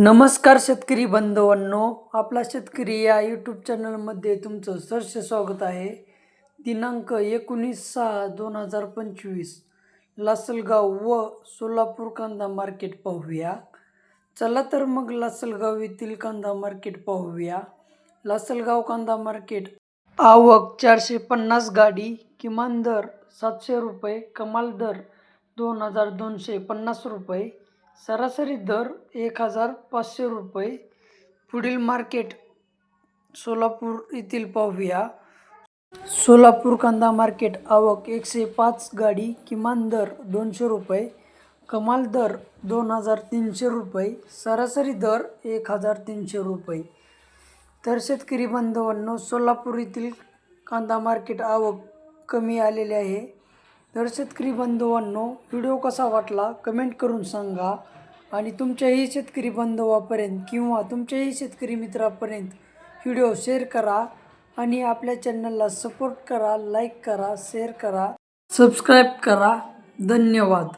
नमस्कार शेतकरी बांधवांनो आपला शेतकरी या यूट्यूब चॅनलमध्ये तुमचं सहर्ष स्वागत आहे. दिनांक एकोणीस सहा दोन हजार पंचवीस लासलगाव व सोलापूर कांदा मार्केट पाहूया. चला तर मग लासलगाव येथील कांदा मार्केट पाहूया. लासलगाव कांदा मार्केट आवक चारशे पन्नास गाडी किमान दर सातशे रुपये कमाल दर दोन हजार दोनशे पन्नास रुपये सरासरी दर एक हजार पाचशे रुपये. पुढील मार्केट सोलापूर येथील पाहूया. सोलापूर कांदा मार्केट आवक एकशे पाच गाडी किमान दर दोनशे रुपये कमाल दर दोन हजार तीनशे रुपये सरासरी दर एक हजार तीनशे रुपये. तर शेतकरी बांधवांनो सोलापूर येथील कांदा मार्केट आवक कमी आलेली आहे. तर शेतकरी बांधवांनो व्हिडिओ कसा वाटला कमेंट करून सांगा. आणि तुमच्याही शेतकरी बांधवापर्यंत किंवा तुमच्याही शेतकरी मित्रापर्यंत व्हिडिओ शेअर करा. आणि आपल्या चॅनलला सपोर्ट करा लाईक करा शेअर करा सबस्क्राईब करा. धन्यवाद.